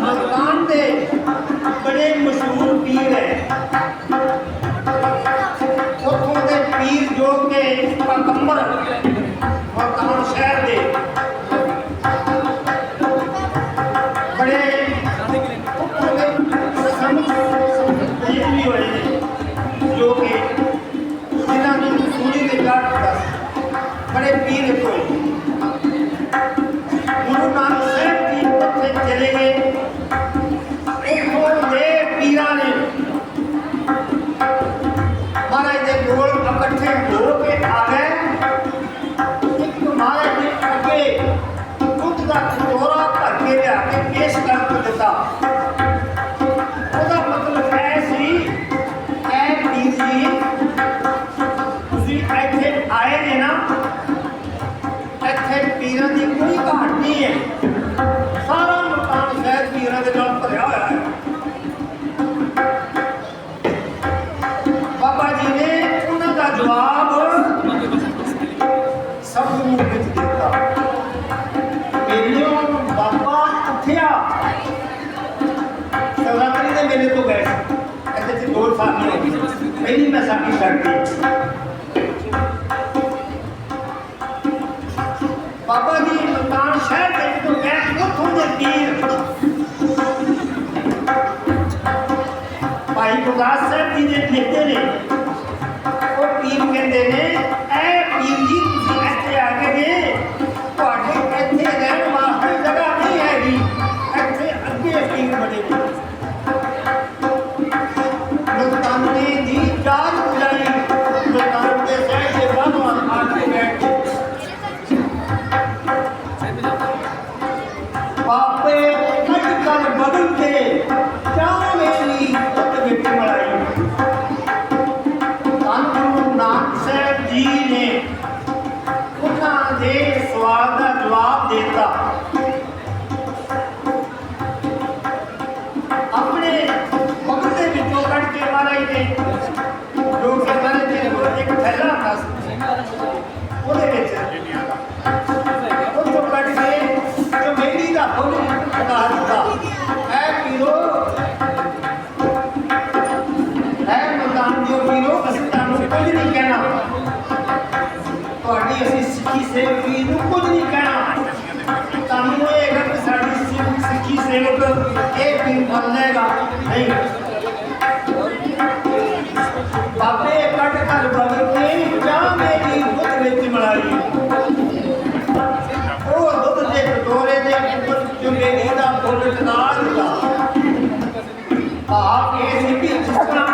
ਮਲਕਾਨ ਦੇ ਬੜੇ ਮਸ਼ਹੂਰ ਪੀਰ ਹੈ ਉੱਥੋਂ ਦੇ ਪੀਰ ਜੋ ਕਿ ਪਗੰਬਰ ਮਲਕਾਨ ਸ਼ਹਿਰ ਦੇ ਬੜੇ ਉੱਥੋਂ ਦੇ ਸੰਤ ਸੰਤ ਵੀ ਹੋਏ ਨੇ ਜੋ ਕਿ ਜਿਨ੍ਹਾਂ ਨੂੰ ਮਕਾਨ ਸ਼ਹਿਰ ਪੀਰਾਂ ਦੇ ਨਾਲ ਭਰਿਆ ਹੋਇਆ ਹੈ ਬਾਬਾ ਜੀ ਨੇ ਉਹਨਾਂ ਦਾ ਜਵਾਬ ਸਭ ਨੂੰ ਵਿੱਚ ਦਿੱਤਾ ਮੇਲਿਓ ਬਾਬਾ ਉੱਠਿਆ ਸਰਾਤਰੀ ਦੇ ਮੇਲੇ ਤੋਂ ਗਏ ਇਹਦੇ ਚ ਦੋ ਸਾਲ ਨਹੀਂ ਪਹਿਲੀ ਮੈਂ ਸਾਕੀ ਛੱਡ ਗਈ ਬਾਬਾ ਜੀ ਮਲਤਾਨ ਸ਼ਹਿਰ ਦੇ ਜਦੋਂ ਗਏ ਉੱਥੋਂ ਦੇ ਪੀਰ ਦੇ ਸਵਾਲ ਇਹ ਪੀਰ ਬਣ ਨਹੀਂ ਬਾਬੇ ਕੱਢ ਕਰ ਬਾਬੇ ਕੇ ਚਾਹ ਮੇਰੀ ਬੁੱਧ ਵਿੱਚ ਮਲਾਈ ਉਹ ਦੁੱਧ ਦੇ ਕਟੋਰੇ ਦੇ ਉੱਪਰ ਚੁੰਗੇਰੀ ਇਹਦਾ ਫੁੱਲ ਟਕਾ ਦਿੱਤਾ ਆਪ ਇਹ ਸੀ ਕਿ ਜਿਸ ਤਰ੍ਹਾਂ